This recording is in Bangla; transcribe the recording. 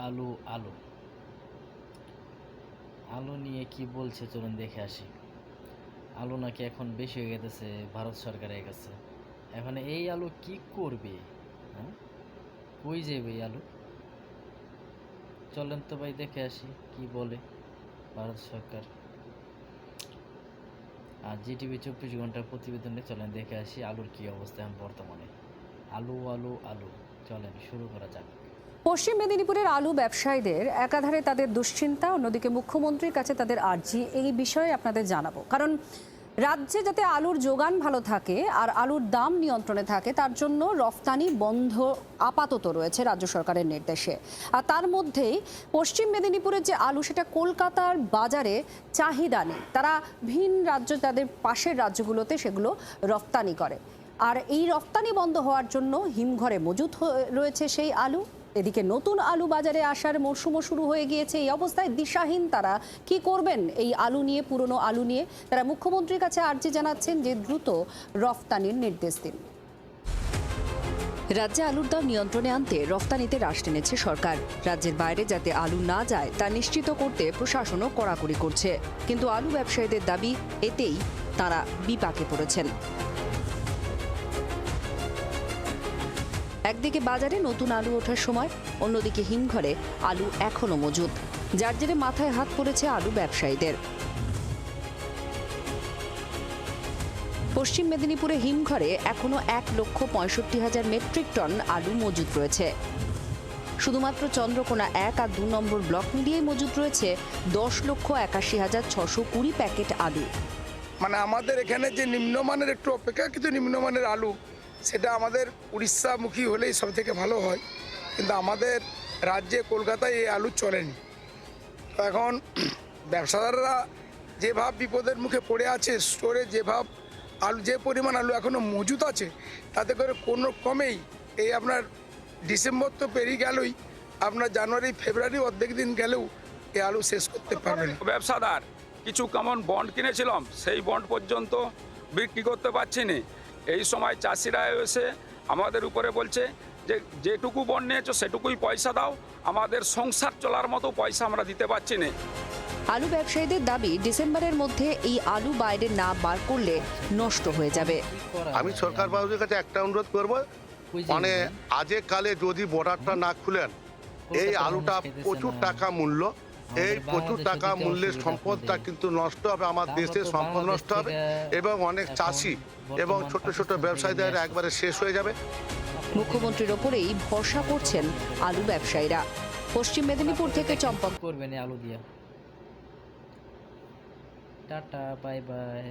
আলু আলু। আলু নিয়ে কি বলছে? চলুন দেখে আসি। আলু নাকি এখন বেশি হয়ে গেছে ভারত সরকারের কাছে। এখন এই আলু কি করবে? হ্যাঁ? কই যাবে এই আলু? চলেন তো ভাই দেখে আসি কি বলে ভারত সরকার। আর জিটিভি চব্বিশ ঘণ্টার প্রতিবেদনে চলেন দেখে আসি আলুর কি অবস্থা এখন বর্তমানে। আলু আলু আলু। চলেন শুরু করা যাক। পশ্চিম মেদিনীপুরের আলু ব্যবসায়ীদের একাধারে তাদের দুশ্চিন্তা, অন্যদিকে মুখ্যমন্ত্রীর কাছে তাদের আর্জি, এই বিষয়ে আপনাদের জানাব। কারণ রাজ্যে যাতে আলুর যোগান ভালো থাকে আর আলুর দাম নিয়ন্ত্রণে থাকে, তার জন্য রফতানি বন্ধ আপাতত রয়েছে রাজ্য সরকারের নির্দেশে। আর তার মধ্যেই পশ্চিম মেদিনীপুরের যে আলু, সেটা কলকাতার বাজারে চাহিদা নেই। তারা ভিন রাজ্য, তাদের পাশের রাজ্যগুলোতে সেগুলো রফতানি করে। আর এই রফতানি বন্ধ হওয়ার জন্য হিমঘরে মজুত রয়েছে সেই আলু। এদিকে নতুন আলু বাজারে আসার মরশুমও শুরু হয়ে গিয়েছে। এই অবস্থায় দিশাহীন তারা কি করবেন? এই আলু নিয়ে, পুরনো আলু নিয়ে তারা মুখ্যমন্ত্রীর কাছে আর্জি জানাচ্ছেন যে দ্রুত রফতানির নির্দেশ দিন। রাজ্যে আলুর দাম নিয়ন্ত্রণে আনতে রফতানিতে হ্রাস টেনেছে সরকার। রাজ্যের বাইরে যাতে আলু না যায়, তা নিশ্চিত করতে প্রশাসনও কড়াকড়ি করছে। কিন্তু আলু ব্যবসায়ীদের দাবি, এতেই তারা বিপাকে পড়েছেন। একদিকে বাজারে নতুন আলু ওঠার সময়, অন্যদিকে হিমঘরে আলু এখনও মজুদ। যার জেরে মাথায় হাত পড়েছে আলু ব্যবসায়ীদের। পশ্চিম মেদিনীপুরে হিমঘরে এখনও এক লক্ষ পঁয়ষট্টি হাজার মেট্রিক টন আলু মজুদ রয়েছে। শুধুমাত্র চন্দ্রকোনা এক আর দু নম্বর ব্লক মিলিয়েই মজুদ রয়েছে দশ লক্ষ একাশি হাজার ছশো কুড়ি প্যাকেট আলু। মানে আমাদের এখানে যে নিম্নমানের একটু অপেক্ষা অপেক্ষাকৃত নিম্নমানের আলু সেটা আমাদের উড়িষ্যামুখী হলেই সব থেকে ভালো হয়। কিন্তু আমাদের রাজ্যে কলকাতায় এই আলু চলেনি। তো এখন ব্যবসাদাররা যে ভাব বিপদের মুখে পড়ে আছে, স্টোরে যে ভাব আলু, যে পরিমাণ আলু এখনও মজুত আছে, তাতে করে কোনো কমেই এই আপনার ডিসেম্বর তো পেরিয়ে গেলই, আপনার জানুয়ারি, ফেব্রুয়ারি অর্ধেক দিন গেলেও এই আলু শেষ করতে পারবে না। ব্যবসাদার, কিছু কেমন বন্ড কিনেছিলাম, সেই বন্ড পর্যন্ত বিক্রি করতে পারছি না। এই সময় চাষিরা এসে আমাদের উপরে বলছে যে যেটুকু বন নিয়েছো সেটুকুই পয়সা দাও আমাদের সংসার চলার মতো পয়সা আমরা দিতে পারছি না। আলু ব্যবসায়ীদের দাবি ডিসেম্বরের মধ্যে এই আলু বাইরে না বার করলে নষ্ট হয়ে যাবে। আমি? সরকার বাবুদের কাছে একটা অনুরোধ করব মানে আজে কালে যদি বর্ডারটা না খুলেন এই আলুটা প্রচুর টাকা মূল্য এই প্রচুর টাকা মূল্যের সম্পদটা কিন্তু নষ্ট হবে আমার দেশের সম্পদ নষ্ট হবে এবং অনেক চাষি এবং ছোট ছোট ব্যবসায়ীদের একবারে শেষ হয়ে যাবে। মুখ্যমন্ত্রীর ওপরেই ভরসা করছেন আলু ব্যবসায়ীরা। পশ্চিম মেদিনীপুর থেকে চম্পক করবেন আলু দিয়া? Tata bye bye.